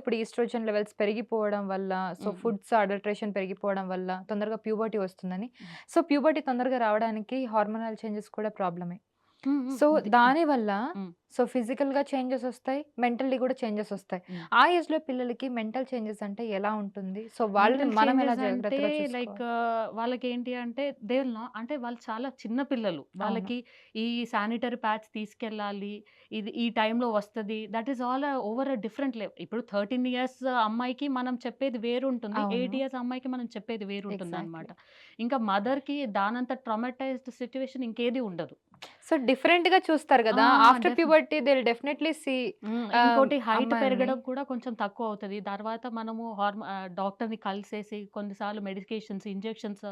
ఇప్పుడు estrogen levels పెరిగిపోవడం వల్ల సో. ఫుడ్స్ అడల్ట్రేషన్ పెరిగిపోవడం వల్ల తొందరగా ప్యూబర్టీ వస్తుందని. సో ప్యూబర్టీ తొందరగా రావడానికి హార్మోనల్ చేంజెస్ కూడా ప్రాబ్లమే సో ఉంది. సో ఫిజికల్గా చేంజెస్ వస్తాయి మెంటల్లీ కూడా చేంజెస్ వస్తాయి. ఆ ఏజ్లో పిల్లలకి మెంటల్ చేంజెస్ అంటే ఎలా ఉంటుంది సో వాళ్ళని మనం ఎలా అంటే లైక్ వాళ్ళకి ఏంటి అంటే దే అంటే వాళ్ళు చాలా చిన్న పిల్లలు వాళ్ళకి ఈ శానిటరీ ప్యాడ్స్ తీసుకెళ్ళాలి ఇది ఈ టైంలో వస్తుంది that is all over a different level ఇప్పుడు థర్టీన్ ఇయర్స్ అమ్మాయికి మనం చెప్పేది వేరు ఉంటుంది ఎయిట్. ఇయర్స్ అమ్మాయికి మనం చెప్పేది వేరు ఉంటుంది. అనమాట ఇంకా మదర్కి దానంత ట్రామటైజ్డ్ సిచ్యువేషన్ ఇంకేది ఉండదు సో డిఫరెంట్గా చూస్తారు కదా after definitely. Puberty they definitely see ఇంకోటి హైట్. పెరగడం కూడా కొంచెం తక్కువ అవుతుంది. తర్వాత మనము హార్మో డాక్టర్ని కలిసేసి కొన్నిసార్లు మెడికేషన్స్ ఇంజెక్షన్స్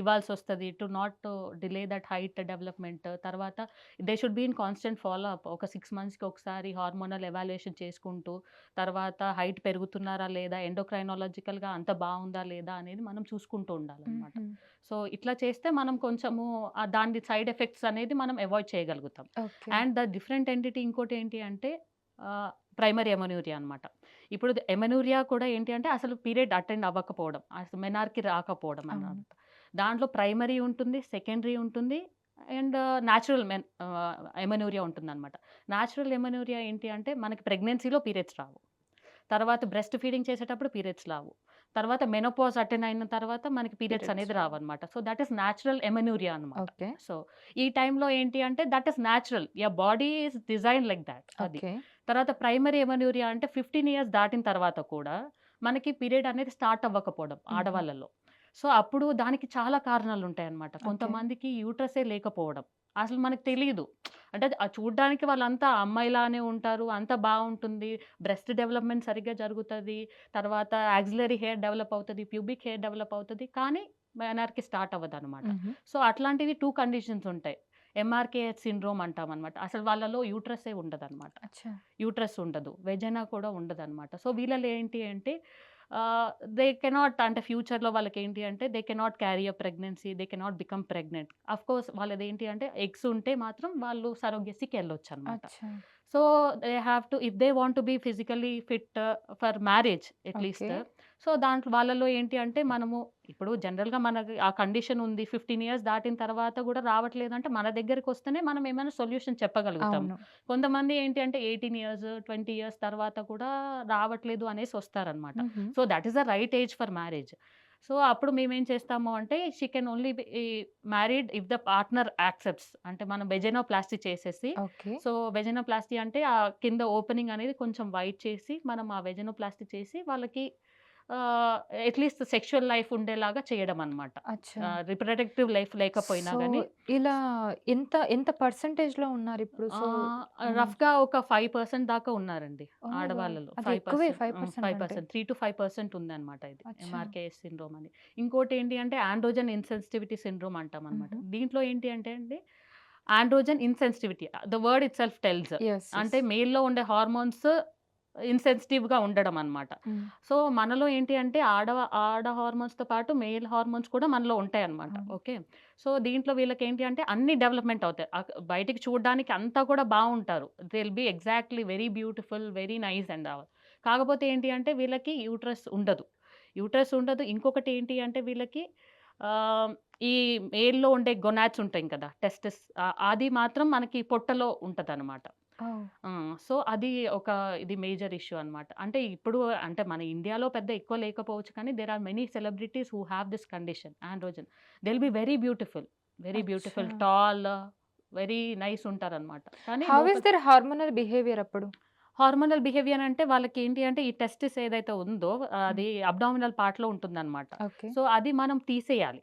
ఇవ్వాల్సి వస్తుంది to not delay that height development తర్వాత they should be in constant follow up ఒక సిక్స్ మంత్స్కి ఒకసారి హార్మోనల్ ఎవాల్యుయేషన్ చేసుకుంటూ తర్వాత హైట్ పెరుగుతున్నారా లేదా ఎండోక్రైనాలజికల్గా అంత బాగుందా లేదా అనేది మనం చూసుకుంటూ ఉండాలన్నమాట. సో ఇట్లా చేస్తే మనం కొంచెము దాని సైడ్ ఎఫెక్ట్స్ అనేది మనం అవాయిడ్ చేయగలుగుతాం. అండ్ ద డిఫరెంట్ ఎంటిటీ ఇంకోటి ఏంటి అంటే ప్రైమరీ ఎమనూరియా అనమాట ఇప్పుడు ఎమనూరియా కూడా ఏంటి అంటే అసలు పీరియడ్ అటెండ్ అవ్వకపోవడం అసలు మెనార్కి రాకపోవడం అవును. అన్నమాట. దాంట్లో ప్రైమరీ ఉంటుంది సెకండరీ ఉంటుంది అండ్ న్యాచురల్ మెన్ ఎమనూరియా ఉంటుంది అనమాట న్యాచురల్ ఎమనూరియా ఏంటి అంటే మనకి ప్రెగ్నెన్సీలో పీరియడ్స్ రావు. తర్వాత బ్రెస్ట్ ఫీడింగ్ చేసేటప్పుడు పీరియడ్స్ రావు. తర్వాత మెనోపాజ్ అటెండ్ అయిన తర్వాత మనకి పీరియడ్స్ అనేది రావు. రావు అనమాట so that is natural amenorrhoea అనమాట ఓకే. సో ఈ టైంలో ఏంటి అంటే that is natural. Your body is design like that అది. తర్వాత ప్రైమరీ ఎమనూరియా అంటే ఫిఫ్టీన్ ఇయర్స్ దాటిన తర్వాత కూడా మనకి పీరియడ్ అనేది స్టార్ట్ అవ్వకపోవడం. ఆడవాళ్ళలో. సో అప్పుడు దానికి చాలా కారణాలు ఉంటాయి అన్నమాట కొంతమందికి యూట్రసే లేకపోవడం. అసలు మనకు తెలియదు అంటే చూడ్డానికి వాళ్ళంతా అమ్మాయిలానే ఉంటారు అంతా బాగుంటుంది. బ్రెస్ట్ డెవలప్మెంట్ సరిగ్గా జరుగుతుంది. తర్వాత యాక్సిలరీ హెయిర్ డెవలప్ అవుతుంది ప్యూబిక్ హెయిర్ డెవలప్ అవుతుంది. కానీ మెనార్కి స్టార్ట్ అవ్వదు అనమాట. సో అట్లాంటివి టూ కండిషన్స్ ఉంటాయి. ఎంఆర్కే సిండ్రోమ్ అంటాం అనమాట అసలు వాళ్ళలో యూట్రసే ఉండదు అనమాట యూట్రస్ ఉండదు. వెజైనా కూడా ఉండదు అనమాట సో వీళ్ళలో ఏంటి అంటే దే కెనాట్ అంటే ఫ్యూచర్లో వాళ్ళకి ఏంటి అంటే they cannot carry a pregnancy they cannot become pregnant. Of course వాళ్ళది ఏంటి అంటే ఎగ్స్ ఉంటే మాత్రం వాళ్ళు సరోగ్యసీకి వెళ్ళొచ్చు అనమాట so they have to if they want to be physically fit for marriage at least. So దాంట్లో వాళ్ళలో ఏంటి అంటే మనము ఇప్పుడు జనరల్గా మనకి ఆ కండిషన్ ఉంది. ఫిఫ్టీన్ ఇయర్స్ దాటిన తర్వాత కూడా రావట్లేదు అంటే మన దగ్గరికి వస్తేనే మనం ఏమైనా సొల్యూషన్ చెప్పగలుగుతాం. కొంతమంది ఏంటి అంటే ఎయిటీన్ ఇయర్స్ ట్వంటీ ఇయర్స్ తర్వాత కూడా రావట్లేదు అనేసి వస్తారనమాట. So that is the right age for marriage. So అప్పుడు మేమేం చేస్తాము అంటే she can only married if the partner accepts. అంటే మనం వెజెనోప్లాస్టీ చేసేసి సో వెజెనోప్లాస్టీ అంటే ఆ కింద ఓపెనింగ్ అనేది కొంచెం వైట్ చేసి మనం ఆ వెజెనోప్లాస్టీ చేసి వాళ్ళకి అట్లీస్ట్ సెక్షువల్ లైఫ్ ఉండేలాగా చేయడం అనమాట రిప్రొడక్టివ్ లైఫ్ లేకపోయినా కానీ ఇలా ఎంత ఎంత పర్సంటేజ్లో ఉన్నారు ఇప్పుడు రఫ్గా ఒక ఫైవ్ పర్సెంట్ దాకా ఉన్నారండి. ఆడవాళ్ళలో. ఫైవ్ పర్సెంట్ 5% ఫైవ్ అంటే. Percent three to five percent ఉంది అనమాట ఇది. ఎంఆర్కేఎస్ సిండ్రోమ్ అని. ఇంకోటి ఏంటి అంటే ఆండ్రోజన్ ఇన్సెన్సిటివిటీ సిండ్రోమ్ అంటాం అనమాట. దీంట్లో ఏంటి అంటే అండి androgen insensitivity the word itself tells అంటే మేల్లో ఉండే హార్మోన్స్ ఇన్సెన్సిటివ్గా ఉండడం అనమాట సో మనలో ఏంటి అంటే ఆడ ఆడ హార్మోన్స్తో పాటు మేల్ హార్మోన్స్ కూడా మనలో ఉంటాయి అనమాట. ఓకే? సో దీంట్లో వీళ్ళకి ఏంటి అంటే అన్ని డెవలప్మెంట్ అవుతాయి. బయటికి చూడడానికి అంతా కూడా బాగుంటారు. They will be exactly very beautiful very nice and all కాకపోతే ఏంటి అంటే వీళ్ళకి యూట్రస్ ఉండదు. యూట్రస్ ఉండదు. ఇంకొకటి ఏంటి అంటే వీళ్ళకి ఈ మేల్లో ఉండే గొనాట్స్ ఉంటాయి కదా టెస్టెస్ అది మాత్రం మనకి పొట్టలో ఉంటుంది అనమాట సో అది ఒక ఇది మేజర్ ఇష్యూ అన్నమాట. అంటే ఇప్పుడు అంటే మన ఇండియాలో పెద్ద ఎక్కువ లేకపోవచ్చు కానీ there are many celebrities who have this condition androgen they will be very beautiful very beautiful. Tall very nice ఉంటారన్నమాట. కానీ how is their hormonal behaviour అప్పుడు? హార్మోనల్ బిహేవియర్ అంటే వాళ్ళకి ఏంటి అంటే ఈ టెస్టిస్ ఏదైతే ఉందో అది అబ్డామినల్ పార్ట్లో ఉంటుందన్నమాట. ఓకే. సో అది మనం తీసేయాలి.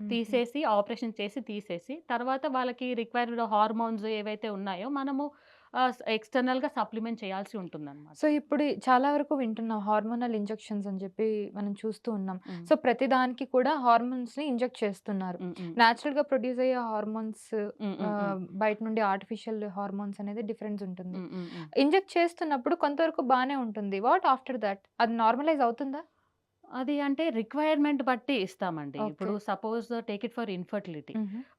తీసేసి ఆపరేషన్ చేసి తీసేసి తర్వాత వాళ్ళకి రిక్వైర్డ్ హార్మోన్స్ ఏవైతే ఉన్నాయో మనము ఎక్స్టర్నల్గా సప్లిమెంట్ చేయాల్సి ఉంటుందన్నమాట. సో ఇప్పుడు చాలా వరకు వింటున్నాం హార్మోనల్ ఇంజెక్షన్స్ అని చెప్పి మనం చూస్తూ ఉన్నాం. సో ప్రతి దానికి కూడా హార్మోన్స్ని ఇంజెక్ట్ చేస్తున్నారు. గా ప్రొడ్యూస్ అయ్యే హార్మోన్స్ బయట నుండి ఆర్టిఫిషియల్ హార్మోన్స్ అనేది డిఫరెన్స్ ఉంటుంది. ఇంజెక్ట్ చేస్తున్నప్పుడు కొంతవరకు బానే ఉంటుంది. What after that? అది నార్మలైజ్ అవుతుందా? అది అంటే రిక్వైర్మెంట్ బట్టి ఇస్తామండి. Okay. ఇప్పుడు suppose take it for infertility.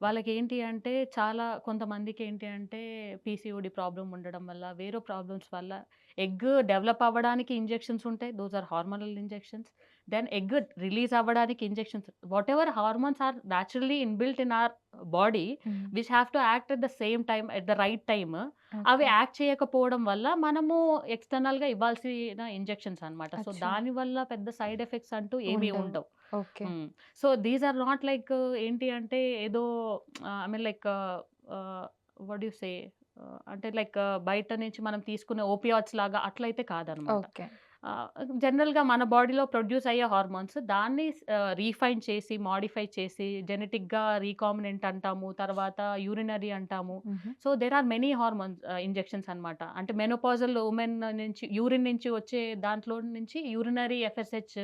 వాళ్ళకి ఏంటి అంటే చాలా కొంతమందికి ఏంటి అంటే పీసీఓడి ప్రాబ్లం ఉండడం వల్ల వేరే ప్రాబ్లమ్స్ వల్ల ఎగ్ డెవలప్ అవ్వడానికి ఇంజెక్షన్స్ ఉంటాయి. Those are hormonal injections then egg release అవ్వడానికి injections. Whatever hormones are naturally inbuilt in our body which have to act at the same time at the right time అవి act చేయకపోవడం వల్ల మనము ఎక్స్టర్నల్గా ఇవ్వాల్సిన injections అన్నమాట. So. దాని వల్ల పెద్ద సైడ్ ఎఫెక్ట్స్ అంటూ ఏమీ ఉండవు. Okay. So these are not like ఏంటి అంటే ఏదో I mean like what you say అంటే లైక్ బయట నుంచి మనం తీసుకునే ఓపియాట్స్ లాగా అట్లయితే కాదనమాట. జనరల్గా మన బాడీలో ప్రొడ్యూస్ అయ్యే హార్మోన్స్ దాన్ని రీఫైన్ చేసి మాడిఫై చేసి జెనెటిక్గా రీకామినెంట్ అంటాము తర్వాత యూరినరీ అంటాము. So there are many hormones injections అన్నమాట. అంటే మెనోపాజల్ ఉమెన్ నుంచి యూరిన్ నుంచి వచ్చే దాంట్లో నుంచి యూరినరీ ఎఫ్ఎస్హెచ్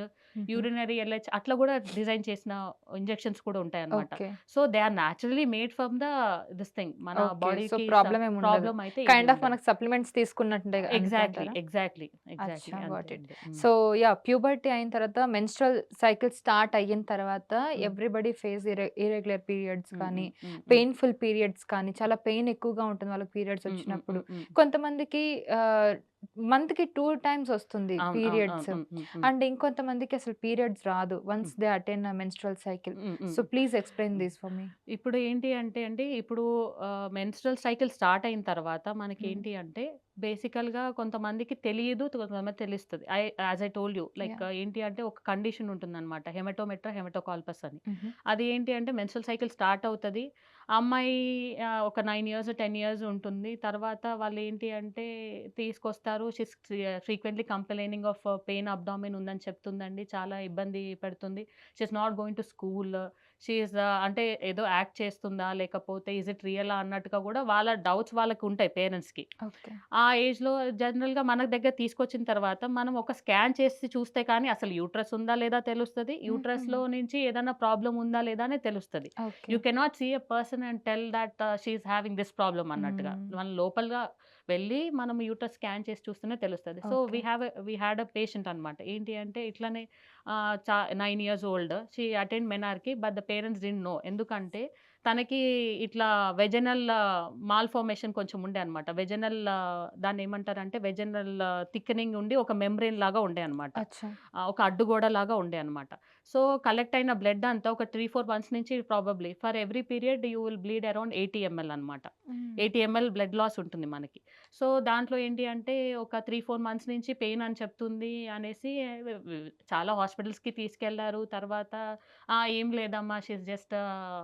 యూరినరీ ఎల్హెచ్ అట్లా కూడా డిజైన్ చేసిన ఇంజెక్షన్స్ కూడా ఉంటాయి అన్నమాట. Okay. So they are naturally made from the this thing మన ఉండదు. ప్రాబ్లం అయితే కైండ్ ఆఫ్ మనకు supplements తీసుకున్నట్టే exactly exactly exactly got it. So yeah puberty అయిన తర్వాత మెన్స్ట్రల్ సైకిల్ స్టార్ట్ అయిన తర్వాత ఎవ్రీబడి ఫేస్ ఇరెగ్యులర్ పీరియడ్స్ కానీ పెయిన్ఫుల్ పీరియడ్స్ కానీ చాలా పెయిన్ ఎక్కువగా ఉంటుంది వాళ్ళకి పీరియడ్స్ వచ్చినప్పుడు. కొంతమందికి మంత్కి టూ టైమ్స్ వస్తుంది పీరియడ్స్ అండ్ ఇంకొంతమందికి అసలు పీరియడ్స్ రాదు once they attend menstrual cycle so please explain this for me ఇప్పుడు ఏంటి అంటే అండి ఇప్పుడు మెన్స్ట్రల్ సైకిల్ స్టార్ట్ అయిన తర్వాత మనకి. ఏంటి అంటే బేసికల్గా కొంతమందికి తెలియదు కొంతమంది తెలుస్తుంది. I as I told you like ఏంటి అంటే ఒక కండిషన్ ఉంటుందన్నమాట. హెమటోమెట్రా హెమటోకాల్పస్ అని. అది ఏంటి అంటే మెన్స్ట్రల్ సైకిల్ స్టార్ట్ అవుతుంది. అమ్మాయి ఒక నైన్ ఇయర్స్ టెన్ ఇయర్స్ ఉంటుంది. తర్వాత వాళ్ళు ఏంటి అంటే తీసుకొస్తారు. She's frequently complaining of pain abdomen ఉందని చెప్తుందండి. చాలా ఇబ్బంది పెడుతుంది. She's not going to school. She's అంటే ఏదో యాక్ట్ చేస్తుందా? లేకపోతే ఇజ్ ఇట్ రియలా అన్నట్టుగా కూడా వాళ్ళ డౌట్స్ వాళ్ళకి ఉంటాయి పేరెంట్స్కి ఆ ఏజ్లో జనరల్గా మన దగ్గర తీసుకొచ్చిన తర్వాత మనం ఒక స్కాన్ చేసి చూస్తే కానీ అసలు యూట్రస్ ఉందా లేదా తెలుస్తుంది? యూట్రస్లో నుంచి ఏదైనా ప్రాబ్లం ఉందా లేదా అని తెలుస్తుంది. You cannot see a person and tell that she's having this problem అన్నట్టుగా. మన లోపలగా వెళ్ళి మనం యూట్రస్ స్కాన్ చేసి చూస్తేనే తెలుస్తుంది. So we. Have we had a patient అనమాట ఏంటి అంటే ఇట్లానే చా nine years old she attend menarche but the parents didn't know ఎందుకంటే తనకి ఇట్లా వెజనల్ మాల్ ఫార్మేషన్ కొంచెం ఉండే అనమాట వెజనల్ దాన్ని ఏమంటారంటే వెజనల్ థిక్కనింగ్ ఉండి ఒక మెమ్బ్రెయిన్ లాగా ఉండే అనమాట ఒక అడ్డుగోడ లాగా ఉండే అనమాట సో కలెక్ట్ అయిన బ్లడ్ అంతా ఒక త్రీ ఫోర్ మంత్స్ నుంచి probably for every period you will bleed around eighty ML అనమాట ఎయిటీ ఎంఎల్ బ్లడ్ లాస్ ఉంటుంది మనకి. సో దాంట్లో ఏంటి అంటే ఒక త్రీ ఫోర్ మంత్స్ నుంచి పెయిన్ అని చెప్తుంది అనేసి చాలా హాస్పిటల్స్కి తీసుకెళ్ళారు. తర్వాత "ఆ, ఏం లేదమ్మా షీస్ జస్ట్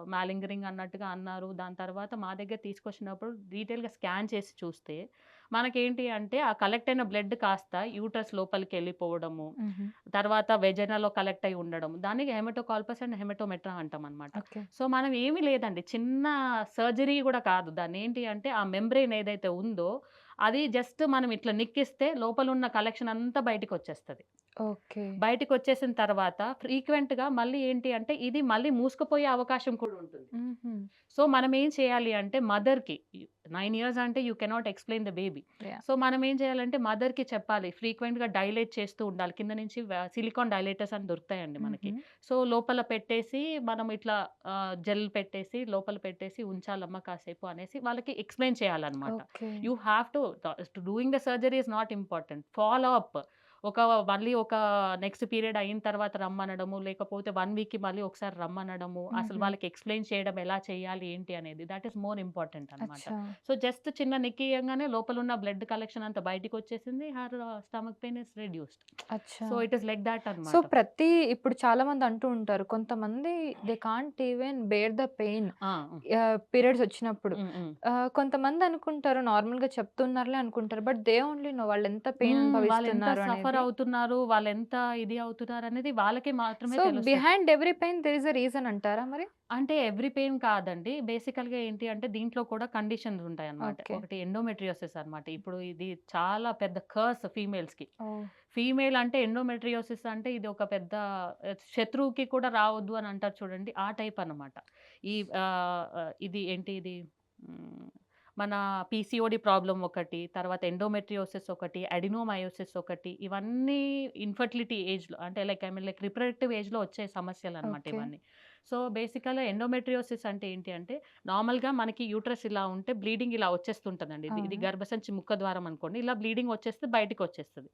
మ్యాలింగరింగ్ అన్నట్టుగా అన్నారు. దాని తర్వాత మా దగ్గర తీసుకొచ్చినప్పుడు డీటెయిల్గా స్కాన్ చేసి చూస్తే మనకేంటి అంటే ఆ కలెక్ట్ అయిన బ్లడ్ కాస్త యూట్రస్ లోపలికి వెళ్ళిపోవడము తర్వాత వెజనాలో కలెక్ట్ అయి ఉండడం దానికి హెమటోకాల్పస్ అండ్ హెమటోమెట్రా అంటాం అనమాట సో మనం ఏమీ లేదండి చిన్న సర్జరీ కూడా కాదు. దాన్ని ఏంటి అంటే ఆ మెంబ్రెయిన్ ఏదైతే ఉందో అది జస్ట్ మనం ఇట్లా నిక్కిస్తే లోపల ఉన్న కలెక్షన్ అంతా బయటకు వచ్చేస్తుంది ఓకే. బయటకు వచ్చేసిన తర్వాత ఫ్రీక్వెంట్గా మళ్ళీ ఏంటి అంటే ఇది మళ్ళీ మూసుకుపోయే అవకాశం కూడా ఉంటుంది. సో మనం ఏం చేయాలి అంటే మదర్కి నైన్ ఇయర్స్ అంటే you cannot explain the baby. Yeah. So మనం ఏం చేయాలంటే మదర్కి చెప్పాలి ఫ్రీక్వెంట్గా డైలేట్ చేస్తూ ఉండాలి. కింద నుంచి సిలికాన్ డైలేటర్స్ అని దొరుకుతాయండి మనకి. సో లోపల పెట్టేసి మనం ఇట్లా జెల్ పెట్టేసి లోపల పెట్టేసి ఉంచాలమ్మ కాసేపు అనేసి వాళ్ళకి ఎక్స్ప్లెయిన్ చేయాలన్నమాట. Okay. You have to doing the surgery is not important. Follow up. ఒక మళ్ళీ ఒక నెక్స్ట్ పీరియడ్ అయిన తర్వాత రమ్మనడము లేకపోతే వన్ వీక్కి మళ్ళీ ఒకసారి రమ్మనడము అసలు. వాళ్ళకి ఎక్స్ప్లెయిన్ చేయడం ఎలా చేయాలి ఏంటి అనేది దట్ ఈస్ మోర్ ఇంపార్టెంట్ అనమాట సో జస్ట్ చిన్న నిక్కియంగానే లోపల ఉన్న బ్లడ్ కలెక్షన్ అంతా బయటికి వచ్చేసింది her stomach pain is reduced. So it is like that so అనమాట ప్రతి ఇప్పుడు చాలా మంది అంటూ ఉంటారు కొంతమంది they can't even bear the pain periods వచ్చినప్పుడు. కొంతమంది అనుకుంటారు నార్మల్గా చెప్తున్నారులే అనుకుంటారు బట్ దే ఓన్లీ నో వాళ్ళు ఎంత పెయిన్ అనుభవిస్తున్నారు సఫర్ అవుతున్నారు వాళ్ళు ఎంత ఇది అవుతున్నారు అనేది వాళ్ళకే మాత్రమే సో తెలుస్తుంది behind every pain there is a reason అంటారా మరి? అంటే ఎవ్రీ పెయిన్ కాదండి. బేసికల్గా ఏంటి అంటే దీంట్లో కూడా కండిషన్స్ ఉంటాయి అన్నమాట Okay. ఒకటి ఎండోమెట్రియోసిస్ అన్నమాట. ఇప్పుడు ఇది చాలా పెద్ద కర్స్ ఫీమేల్స్కి ఫీమేల్ అంటే ఎండోమెట్రియోసిస్ అంటే ఇది ఒక పెద్ద శత్రువుకి కూడా రావద్దు అని అంటారు చూడండి. ఆ టైప్ అన్నమాట. ఈ ఇది ఏంటి ఇది? మన పీసీఓడి ప్రాబ్లం ఒకటి తర్వాత ఎండోమెట్రియోసిస్ ఒకటి అడినోమయోసిస్ ఒకటి ఇవన్నీ ఇన్ఫర్టిలిటీ ఏజ్లో అంటే like I mean like reproductive ఏజ్లో వచ్చే సమస్యలు అనమాట. ఇవన్నీ సో బేసికల్‌గా ఎండోమెట్రియోసిస్ అంటే ఏంటి అంటే నార్మల్‌గా మనకి యూట్రస్ ఇలా ఉంటే బ్లీడింగ్ ఇలా వచ్చేస్తుంటదండి. ఇది. గర్భసంచి ముక్క ద్వారం అనుకోండి. ఇలా బ్లీడింగ్ వచ్చేస్తే బయటికొచ్చేస్తది.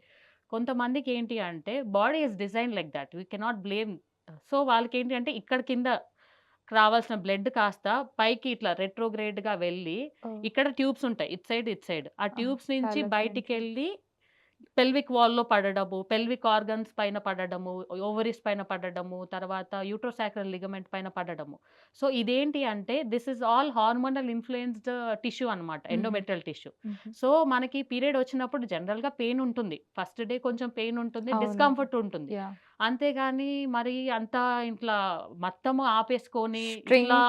కొంతమందికి ఏంటి అంటే body is design like that. We cannot blame. So వాళ్ళకేంటి అంటే ఇక్కడ కింద రావాల్సిన బ్లడ్ కాస్త పైకి ఇట్లా రెట్రోగ్రేడ్‌గా వెళ్ళి ఓహ్! ఇక్కడ ట్యూబ్స్ ఉంటాయి. ఇటు సైడ్, ఇటు సైడ్. ఆ! ట్యూబ్స్ నుంచి చాలా పెయిన్‌ఫుల్. పెల్విక్ వాల్‌లో పడడము, పెల్విక్ ఆర్గన్స్ పైన పడడము, ఓవరీస్ పైన పడడము, తర్వాత యూట్రోసాక్రల్ లిగమెంట్ పైన పడడము. సో ఇదేంటి అంటే this is all hormonal influenced tissue అన్నమాట. హుహు. Endometrial tissue. సో మనకి పీరియడ్ వచ్చినప్పుడు జనరల్‌గా పెయిన్ ఉంటుంది. ఫస్ట్ డే కొంచెం పెయిన్ ఉంటుంది. డిస్కంఫర్ట్ ఉంటుంది. అంతేగాని మరి అంతా ఇట్లా మొత్తము ఆపేసుకొని ఇట్లా!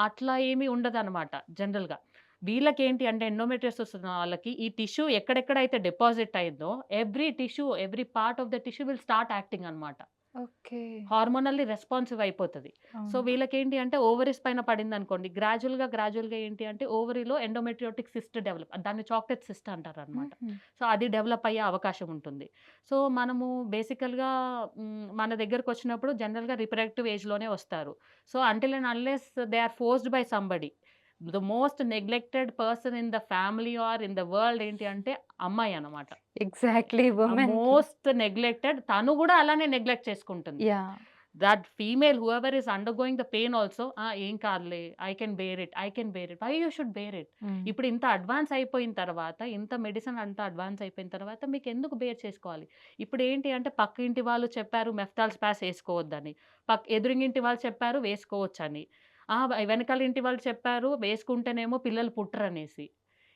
అట్లా ఏమి ఉండదనమాట జనరల్‌గా. వీళ్ళకేంటి అంటే ఎండోమెట్రియోసిస్ ఉన్న వాళ్ళకి ఈ టిష్యూ ఎక్కడెక్కడైతే డిపాజిట్ అయిందో every tissue, every part of the tissue will start acting అనమాట. ఓకే. హార్మోనల్లీ రెస్పాన్సివ్ అయిపోతది. సో అవును. వీళ్ళకేంటి అంటే ఓవరీస్ పైన పడిందనుకోండి గ్రాడ్యుయల్‌గా, గ్రాడ్యుయల్‌గా ఏంటి అంటే ఓవరీలో ఎండోమెట్రియోటిక్ సిస్ట్ డెవలప్ దాన్ని చాక్లెట్ సిస్ట్ అంటారనమాట. హుహు. సో అది డెవలప్ అయ్యే అవకాశం ఉంటుంది. సో మనము బేసికల్‌గా హ్మ్, మన దగ్గరకొచ్చినప్పుడు జనరల్‌గా రిప్రొడక్టివ్ ఏజ్‌లోనే వస్తారు. So until and unless they are forced by somebody. The most neglected person in the family or in the world ఏంటి అంటే అమ్మాయి అన్నమాట. ఎగ్జాక్ట్‌లీ. మోస్ట్ నెగ్లెక్టెడ్ తను గూడా అలానే నెగ్లెక్ట్ చేసుకుంటుంది. That female whoever is undergoing the pain also! ఏం కాదులే. I can bear it. I can bear it. Why you should bear it? ఇప్పుడు ఇంత అడ్వాన్స్ అయిపోయిన తర్వాత, ఇంత మెడిసిన్ అంతా అడ్వాన్స్ అయిపోయిన తర్వాత మీకెందుకు బేర్ చేసుకోవాలి? ఇప్పుడు ఏంటి అంటే పక్కింటి వాళ్ళు చెప్పారు మెఫ్టాల్ స్పాస్ ఏసుకోవద్దని. పక్ ఎదురింగింటి వాళ్ళు చెప్పారు వేసుకోవచ్చని. ఆ! వెనకాల ఇంటి వాళ్ళు చెప్పారు వేసుకుంటేనేమో పిల్లలు పుట్టరనేసి.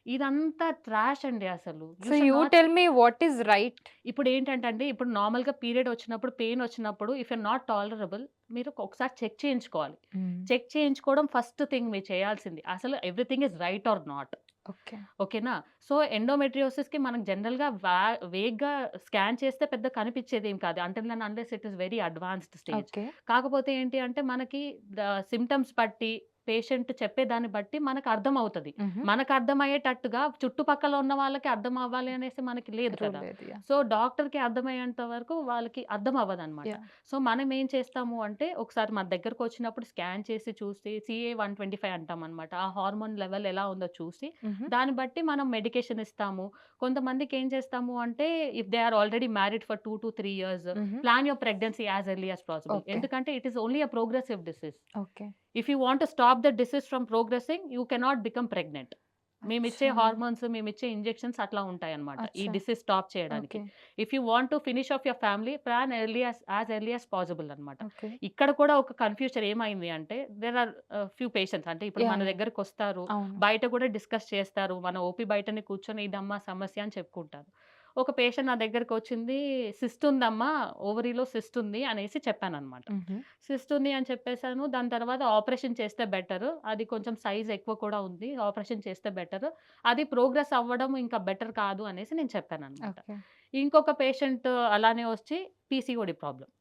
ఇదంతా ట్రాష్ అండి అసలు. You so tell me what is right? ఇప్పుడేంటంటే అండి, ఇప్పుడు నార్మల్‌గా పీరియడ్ వచ్చినప్పుడు, పెయిన్ వచ్చినప్పుడు ఇఫ్ యూ నాట్ టాలరబుల్ మీరు ఒకసారి చెక్ చేయించుకోవాలి. చెక్ చేయించుకోవడం ఫస్ట్ థింగ్ మీరు చేయాల్సింది. అసలు everything is right or not. Okay. ఓకేనా? సో ఎండోమెట్రియోసిస్‌కి మనకు జనరల్‌గా వా వేగ్‌గా స్కాన్ చేస్తే పెద్ద కనిపించేదేం కాదు. Until and unless it is very advanced stage. కాకపోతే ఏంటి అంటే మనకి ద సింప్టమ్స్ బట్టి, పేషెంట్ చెప్పేదాన్ని బట్టి మనకు అర్థమవుతది. హుహు. మనకు అర్థమయ్యేటట్టుగా చుట్టుపక్కల ఉన్న వాళ్ళకి అర్థం అవ్వాలి అనేసి మనకి లేదు కదా! సో డాక్టర్‌కి అర్థమయ్యేంత వరకు వాళ్ళకి అర్థం అవ్వదనమాట. యాహ్! సో మనం ఏం చేస్తాము అంటే ఒకసారి మన దగ్గరకొచ్చినప్పుడు స్కాన్ చేసి చూసి సీఏ 125 అంటామనమాట. ఆ హార్మోన్ లెవెల్ ఎలా ఉందో చూసి. దాన్ని బట్టి మనం మెడికేషన్ ఇస్తాము. కొంతమందికి ఏం చేస్తాము అంటే if they are already married for 2-3 years హుహు. Plan your pregnancy as early as possible. ఎందుకంటే it is only a progressive disease. Okay. If you want to stop the disease from progressing you cannot become pregnant. మేమిచ్చే అచ్చా! Hormones, మేమిచ్చే injections అట్లా ఉంటాయన్నమాట. ఈ అచ్చా! Disease stop చేయడానికి. If you want to finish of your family plan early as early as possible అనమాట. ఇక్కడ కూడా ఒక కన్‌ఫ్యూజన్ ఏమైంది అంటే దేర్ ఆర్ ఫ్యూ పేషెంట్స్ అంటే ఇప్పుడు! మన యాహ్! దగ్గరకొస్తారు. అవును. బయట కూడా డిస్కస్ చేస్తారు. మన ఓపీ బయటనే కూర్చొని ఇదమ్మా సమస్య అని చెప్పుకుంటారు. ఒక పేషెంట్ నా దగ్గరకొచ్చింది సిస్ట్ ఉందమ్మా ఓవరీలో సిస్ట్ ఉంది అనేసి చెప్పాననమాట. హుహు. సిస్ట్ ఉంది అని చెప్పేసాను. దాని తర్వాత ఆపరేషన్ చేస్తే బెటర్. అది కొంచెం సైజ్ ఎక్కువ కూడా ఉంది. ఆపరేషన్ చేస్తే బెటర్. అది ప్రోగ్రెస్ అవ్వడం ఇంకా బెటర్ కాదు అనేసి నేను చెప్పాననమాట. ఓకే. ఇంకొక పేషెంట్ అలానే వచ్చి పీసీఓడీ ప్రాబ్లమ్.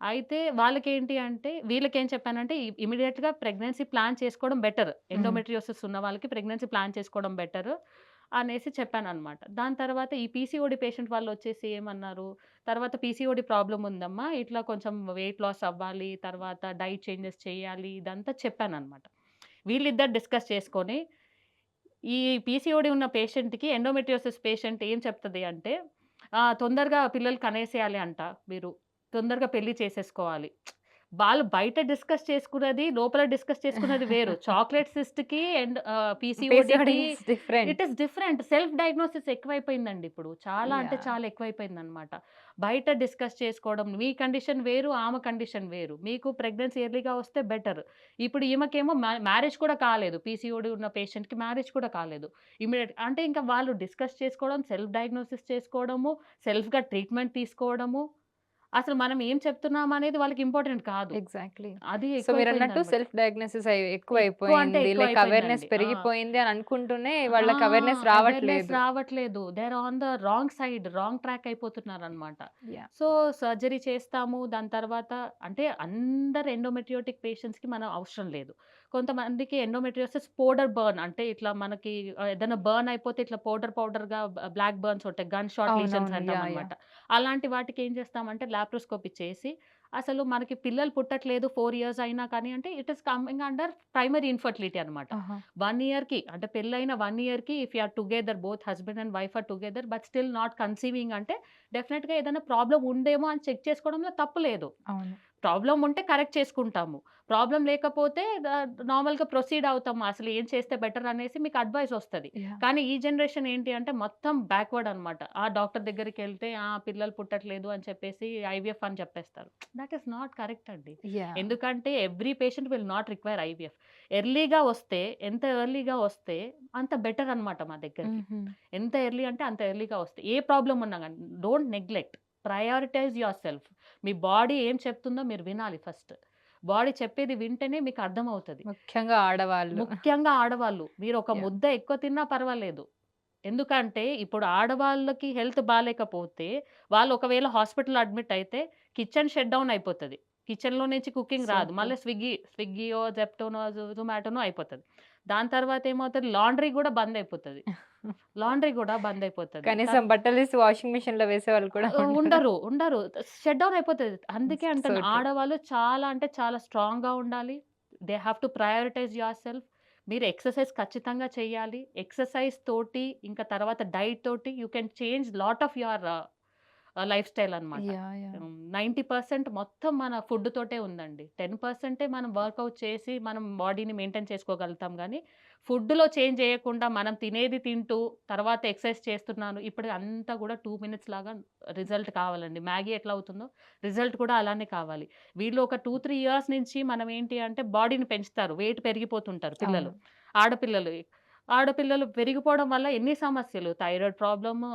అయితే వాళ్ళకేంటి అంటే వీళ్ళకేం చెప్పానంటే ఇ ఇమ్మీడియేట్‌గా ప్రెగ్నెన్సీ ప్లాన్ చేసుకోవడం బెటర్. ఎండోమెట్రియోసిస్ ఉన్న వాళ్ళకి ప్రెగ్నెన్సీ ప్లాన్ చేసుకోవడం బెటర్ అనేసి చెప్పాను అనమాట దాని తర్వాత ఈ పీసీఓడి పేషెంట్ వాళ్ళు వచ్చేసి ఏమన్నారు, తర్వాత పీసీఓడి ప్రాబ్లం ఉందమ్మా. ఇట్లా కొంచెం వెయిట్ లాస్ అవ్వాలి. తర్వాత డైట్ చేంజెస్ చేయాలి. ఇదంతా చెప్పాను అనమాట వీళ్ళిద్దరు డిస్కస్ చేసుకొని ఈ పీసీఓడి ఉన్న పేషెంట్‌కి ఎండోమెట్రియోసిస్ పేషెంట్ ఏం చెప్తుంది అంటే తొందరగా పిల్లలు కనేసేయాలి అంట మీరు. తొందరగా పెళ్ళి చేసేసుకోవాలి. వాళ్ళు బయట డిస్కస్ చేసుకున్నది, లోపల డిస్కస్ చేసుకున్నది వేరు. Chocolate and PCOD పీసీఓడీకి is different. It is different. Self diagnosis ఎక్కువైపోయిందండి ఇప్పుడు. చాలా అంటే! చాలా ఎక్కువైపోయిందనమాట. బయట డిస్కస్ చేసుకోవడం. మీ కండిషన్ వేరు, ఆమె కండిషన్ వేరు. మీకు ప్రెగ్నెన్సీ ఎర్లీగా వస్తే బెటర్. ఇప్పుడు ఈమెకేమో మ్యా మ్యారేజ్ కూడా కాలేదు. పీసీఓడీ ఉన్న పేషెంట్‌కి మ్యారేజ్ కూడా కాలేదు. ఇమ్మీడియేట్ అంటే ఇంకా వాళ్ళు డిస్కస్ చేసుకోవడం, సెల్ఫ్ డయాగ్నోసిస్ చేసుకోవడము, సెల్ఫ్‌గా ట్రీట్మెంట్ తీసుకోవడము. అసలు మనం ఏం చెప్తున్నాం అనేది వాళ్ళకి ఇంపార్టెంట్ కాదు. ఎగ్జాక్ట్‌లీ. అది సో మీరన్నట్టు ఎక్కువైపోయిందనమాట. సెల్ఫ్ డయాగ్నోసిస్ ఎక్కువ ఎక్కువైపోయింది. Like awareness! పెరిగిపోయింది అని అనుకుంటూనే! వాళ్ళకి అవేర్‌నెస్ రావట్లేదు. రావట్లేదు. They are on the wrong side. Wrong track అయిపోతున్నారనమాట. Yeah! So surgery చేస్తాము. దాని తర్వాత అంటే అందరు ఎండోమెట్రియోటిక్ పేషెంట్స్‌కి మనం అవసరం లేదు. కొంతమందికి ఎండోమెట్రియోసిస్ పౌడర్ బర్న్ అంటే ఇట్లా మనకి ఏదైనా బర్న్ అయిపోతే ఇట్లా పౌడర్ పౌడర్‌గా బ బ్లాక్ బర్న్స్ ఉంటాయి. Gun shot lesions! అంటామనమాట. యాహ్! అలాంటి వాటికి ఏం చేస్తామంటే లాప్రోస్కోపీ చేసి అసలు మనకి పిల్లలు పుట్టట్లేదు 4 ఇయర్స్ అయినా కానీ అంటే it is coming under primary infertility అనమాట. ఆహా! 1 ఇయర్‌కి అంటే పెళ్ళైన 1 ఇయర్‌కి if you are together both husband and wife are together but still not conceiving అంటే డెఫినిట్‌గా ఏదైనా ప్రాబ్లమ్ ఉందేమో అని చెక్ చేసుకోవడంలో తప్పు లేదు. అవును. ప్రాబ్లమ్ ఉంటే కరెక్ట్ చేసుకుంటాము. ప్రాబ్లమ్ లేకపోతే నార్మల్‌గా ప్రొసీడ్ అవుతాము. అసలు ఏం చేస్తే బెటర్ అనేసి మీకు అడ్వైస్ వస్తది. కానీ ఈ జనరేషన్ ఏంటి అంటే మొత్తం బ్యాక్వర్డ్ అనమాట. ఆ డాక్టర్ దగ్గరికెళ్తే ఆ పిల్లలు పుట్టట్లేదు అని చెప్పేసి ఐవీఎఫ్ అని చెప్పేస్తారు. దట్ ఈస్ నాట్ కరెక్ట్ అండి. ఎందుకంటే every patient will not require IVF. ఎర్లీగా వస్తే ఎంత ఎర్లీగా వస్తే అంత బెటర్ అనమాట మా దగ్గరికి. హుహు. ఎంత ఎర్లీ అంటే అంత ఎర్లీగా వస్తే. ఏ ప్రాబ్లమ్ ఉన్నా గాని don't neglect. Prioritise yourself. Me body ఏం చెప్తుందో మీరు వినాలి ఫస్ట్. బాడీ చెప్పేది వింటేనే మీకు అర్థమవుతది. ముఖ్యంగా ఆడవాళ్ళు. ముఖ్యంగా ఆడవాళ్ళు. మీరు ఒక! ముద్ద ఎక్కువ తిన్నా పర్వాలేదు. ఎందుకంటే ఇప్పుడు ఆడవాళ్ళకి హెల్త్ బాలేకపోతే వాళ్ళు ఒకవేళ హాస్పిటల్‌లో అడ్మిట్ అయితే కిచెన్ షట్ డౌన్ అయిపోతది. కిచెన్‌లో నుంచి కుకింగ్ రాదు. మళ్ళీ స్విగ్గీ, స్విగ్గీయో, జెప్టోనో, జొమాటోనో అయిపోతది. దాని తర్వాత ఏమవుతది లాండ్రీ గూడా బంద్ అయిపోతది. లాండ్రీ గూడా బంద్ అయిపోతది. కనీసం బట్టలు వాషింగ్ మిషన్‌లో వేసేవాళ్ళు కూడా ఆహ్, ఉండరు. ఉండరు. ఉండరు. షట్ డౌన్ అయిపోతది. అందుకే సో అంటున్నా ట్రూ. ఆడవాళ్ళు చాలా అంటే చాలా స్ట్రాంగ్‌గా ఉండాలి. They have to prioritise yourself. మీరు ఎక్సర్సైజ్ ఖచ్చితంగా చేయాలి. ఎక్సర్సైజ్ తోటి ఇంకా తర్వాత డైట్ తోటి you can change lot of your lifestyle అనమాట. హ్మ్. 90% మొత్తం మన ఫుడ్ తోటే ఉందండి. 10%ఏ మనం వర్కౌట్ చేసి మనం బాడీని మెయింటైన్ చేసుకోగలుగుతాం గానీ, ఫుడ్‌లో చేంజ్ చేయకుండా మనం తినేది తింటూ తర్వాత ఎక్సర్సైజ్ చేస్తున్నాను. ఇప్పుడు అంతా కూడా 2 మినిట్స్ లాగా రిజల్ట్ కావాలండి. మ్యాగీ ఎట్లా అవుతుందో రిజల్ట్ కూడా అలానే కావాలి. వీళ్ళు ఒక 2, 3 ఇయర్స్ నుంచి మనం ఏంటి అంటే బాడీని పెంచుతారు. వెయిట్ పెరిగిపోతుంటారు పిల్లలు. ఆడపిల్లలు. ఆడపిల్లలు పెరిగిపోవడం వల్ల ఎన్ని సమస్యలు థైరాయిడ్ ప్రాబ్లము,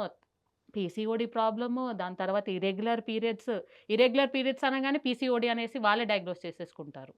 పీసీఓడి ప్రాబ్లము, దాని తర్వాత ఇరెగ్యులర్ పీరియడ్స్. ఇరెగ్యులర్ పీరియడ్స్ అనగానే పీసీఓడి అనేసి వాళ్ళే డయాగ్నోస్ చేసేసుకుంటారు.